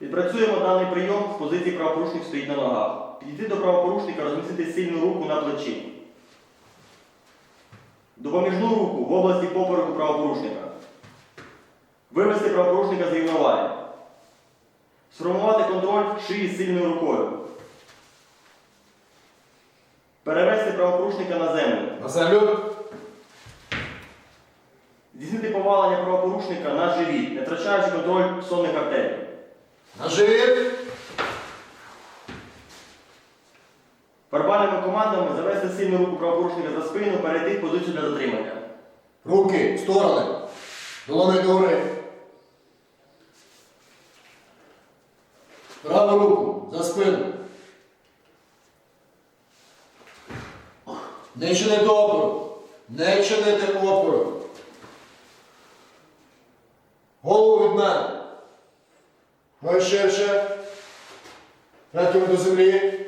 Відпрацюємо даний прийом з позиції правопорушник стоїть на ногах. Підійти до правопорушника, розмістити сильну руку на плечі. Допоміжну руку в області попереку правопорушника. Вивести правопорушника з рівноваги. Сформувати контроль шиї сильною рукою. Перевести правопорушника на землю. На землю. Здійснити повалення правопорушника на живіт, не втрачаючи контроль сонних артерій. На живіт. Командами завести сильну руку правопорушника за спину, перейти в позицію для затримання. Руки в сторони. Долони догори. Праву руку за спину. Не чинити опору. Не чинити опору. Голову від мене. Ой ширше. П'ятками до землі.